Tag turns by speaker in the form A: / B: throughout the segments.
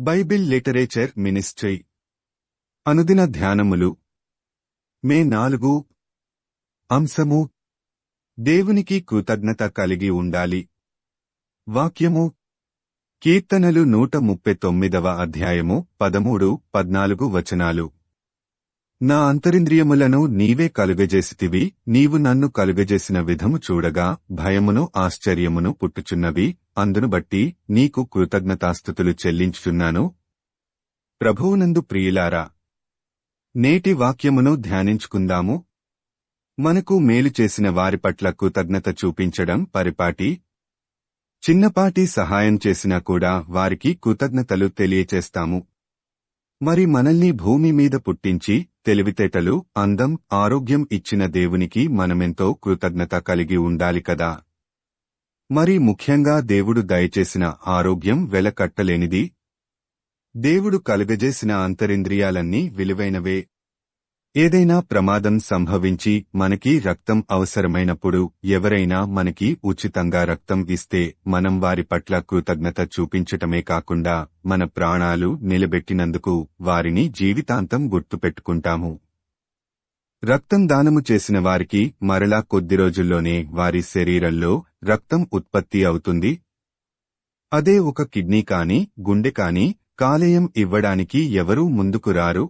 A: Bible literature ministry. అనుదిన ధ్యానములు. మే నాలుగు. అంశము. దేవునికి కృతజ్ఞత కలిగి ఉండాలి. వాక్యము. కీర్తనలు నూట ముప్పై తొమ్మిదవ అధ్యాయము పదమూడు పద్నాలుగు వచనాలు. నా అంతరింద్రియములను నీవే కలుగజేసితివి నీవు నన్ను కలుగజేసిన విధము చూడగా భయమును ఆశ్చర్యమును పుట్టుచున్నవి అందును బట్టి నీకు కృతజ్ఞతాస్థుతులు చెల్లించుచున్నాను. ప్రభువునందు ప్రియులారా నేటి వాక్యమును ధ్యానించుకుందాము. మనకు మేలు చేసిన వారి పట్ల కృతజ్ఞత చూపించడం పరిపాటి. చిన్నపాటి సహాయం చేసినా కూడా వారికి కృతజ్ఞతలు తెలియచేస్తాము. మరి మనల్ని భూమి మీద పుట్టించి తెలివితేటలు అందం ఆరోగ్యం ఇచ్చిన దేవునికి మనమెంతో కృతజ్ఞత కలిగి ఉండాలి కదా. మరి ముఖ్యంగా దేవుడు దయచేసిన ఆరోగ్యం వెలకట్టలేనిది. దేవుడు కలుగజేసిన అంతరింద్రియాలన్నీ విలువైనవే. ఏదైనా ప్రమాదం సంభవించి మనకి రక్తం అవసరమైనప్పుడు ఎవరైనా మనకి ఉచితంగా రక్తం ఇస్తే మనం వారి పట్ల కృతజ్ఞత చూపించటమే కాకుండా మన ప్రాణాలు నిలబెట్టినందుకు వారిని జీవితాంతం గుర్తుపెట్టుకుంటాము. రక్తం దానము చేసిన వారికి మరలా కొద్ది రోజుల్లోనే వారి శరీరంలో రక్తం ఉత్పత్తి అవుతుంది. అదే ఒక కిడ్నీ కాని గుండె కాని కాలేయం ఇవ్వడానికి ఎవరూ ముందుకు రారు.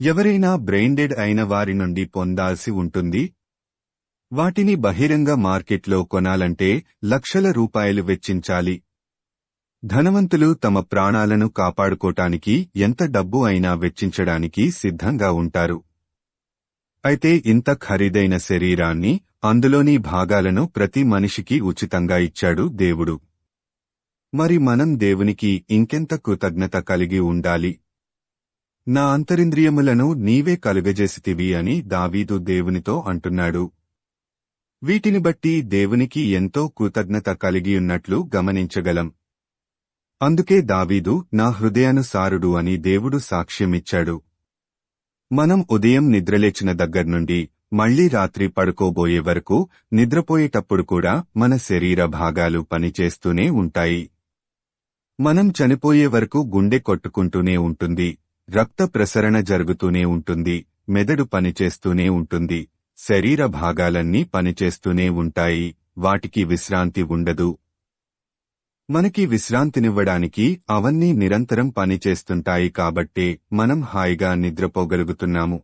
A: ఎవరైనా బ్రెయిన్డెడ్ అయిన వారి నుండి పొందాల్సి ఉంటుంది. వాటిని బహిరంగ మార్కెట్లో కొనాలంటే లక్షల రూపాయలు వెచ్చించాలి. ధనవంతులు తమ ప్రాణాలను కాపాడుకోటానికి ఎంత డబ్బు అయినా వెచ్చించడానికి సిద్ధంగా ఉంటారు. అయితే ఇంత ఖరీదైన శరీరాన్ని అందులోని భాగాలను ప్రతి మనిషికి ఉచితంగా ఇచ్చాడు దేవుడు. మరి మనం దేవునికి ఇంకెంత కృతజ్ఞత కలిగి ఉండాలి? నా అంతరింద్రియములను నీవే కలుగజేసితివి అని దావీదు దేవునితో అంటున్నాడు. వీటిని బట్టి దేవునికి ఎంతో కృతజ్ఞత కలిగియున్నట్లు గమనించగలం. అందుకే దావీదు నా హృదయానుసారుడు అని దేవుడు సాక్ష్యమిచ్చాడు. మనం ఉదయం నిద్రలేచిన దగ్గర్నుండి మళ్ళీ రాత్రి పడుకోబోయే వరకు నిద్రపోయేటప్పుడు కూడా మన శరీర భాగాలు పనిచేస్తూనే ఉంటాయి. మనం చనిపోయే వరకు గుండె కొట్టుకుంటూనే ఉంటుంది రక్త ప్రసరణ జరుగుతూనే ఉంటుంది మెదడు పనిచేస్తూనే ఉంటుంది శరీర భాగాలన్నీ పనిచేస్తూనే ఉంటాయి వాటికి విశ్రాంతి ఉండదు. మనకి విశ్రాంతినివ్వడానికి అవన్నీ నిరంతరం పనిచేస్తుంటాయి కాబట్టే మనం హాయిగా నిద్రపోగలుగుతున్నాము.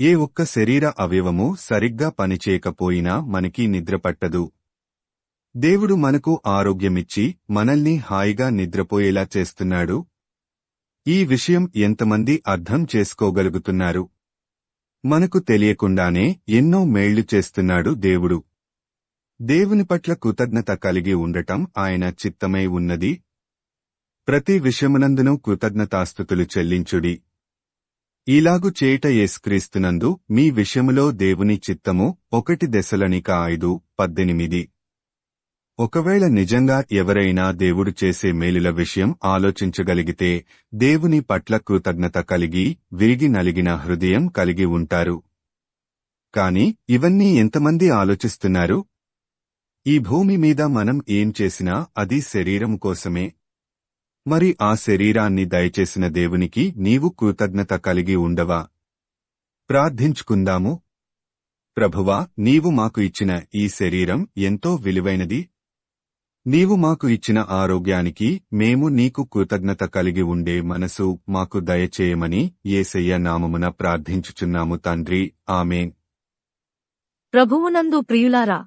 A: ఏ ఒక్క శరీర అవయవము సరిగ్గా పనిచేయకపోయినా మనకి నిద్రపట్టదు దేవుడు మనకు ఆరోగ్యమిచ్చి మనల్ని హాయిగా నిద్రపోయేలా చేస్తున్నాడు. ఈ విషయం ఎంతమంది అర్థం చేసుకోగలుగుతున్నారు? మనకు తెలియకుండానే ఎన్నో మేళ్ళు చేస్తున్నాడు దేవుడు. దేవుని పట్ల కృతజ్ఞత కలిగి ఉండటం ఆయన చిత్తమై ఉన్నది. ప్రతి విషయమునందును కృతజ్ఞతాస్థుతులు చెల్లించుడి. ఇలాగు చేయుట యేసుక్రీస్తునందు మీ విషయములో దేవుని చిత్తము ఒకటి దశలనిక ఐదు పద్దెనిమిది. ఒకవేళ నిజంగా ఎవరైనా దేవుడు చేసే మేలుల విషయం ఆలోచించగలిగితే దేవుని పట్ల కృతజ్ఞత కలిగి విరిగి నలిగిన హృదయం కలిగి ఉంటారు. కాని ఇవన్నీ ఎంతమంది ఆలోచిస్తున్నారు? ఈ భూమి మీద మనం ఏం చేసినా అది శరీరం కోసమే. మరి ఆ శరీరాన్ని దయచేసిన దేవునికి నీవు కృతజ్ఞత కలిగి ఉండవా? ప్రార్థించుకుందాము. ప్రభువా నీవు మాకు ఇచ్చిన ఈ శరీరం ఎంతో విలువైనది. నీవు మాకు ఇచ్చిన ఆరోగ్యానికి మేము నీకు కృతజ్ఞత కలిగి ఉండే మనసు మాకు దయచేయమని ఏసయ్య నామమున ప్రార్థించుచున్నాము తండ్రి. ఆమె
B: ప్రభువునందు ప్రియులారా